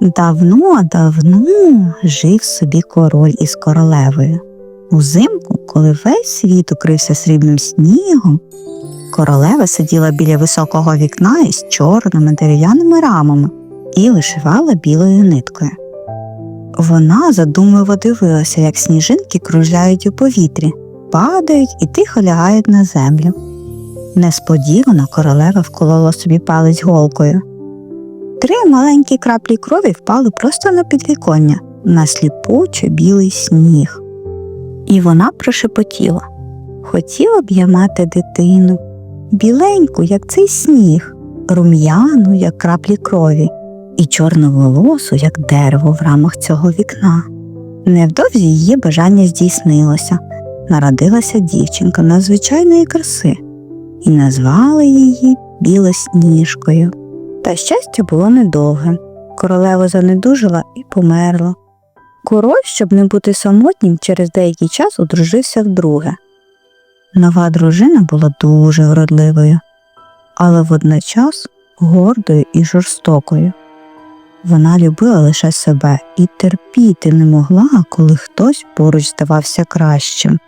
Давно-давно жив собі король із королевою. Узимку, коли весь світ укрився срібним снігом, королева сиділа біля високого вікна із чорними дерев'яними рамами і вишивала білою ниткою. Вона задумливо дивилася, як сніжинки кружляють у повітрі, падають і тихо лягають на землю. Несподівано королева вколола собі палець голкою. Три маленькі краплі крові впали просто на підвіконня, на сліпучо білий сніг. І вона прошепотіла хотіла б я мати дитину, біленьку, як цей сніг, рум'яну, як краплі крові, і чорноволосу, як дерево в рамах цього вікна. Невдовзі її бажання здійснилося. Народилася дівчинка надзвичайної краси, і назвали її Білосніжкою. Та щастя було недовге. Королева занедужила і померла. Король, щоб не бути самотнім, через деякий час одружився вдруге. Нова дружина була дуже вродливою, але водночас гордою і жорстокою. Вона любила лише себе і терпіти не могла, коли хтось поруч здавався кращим.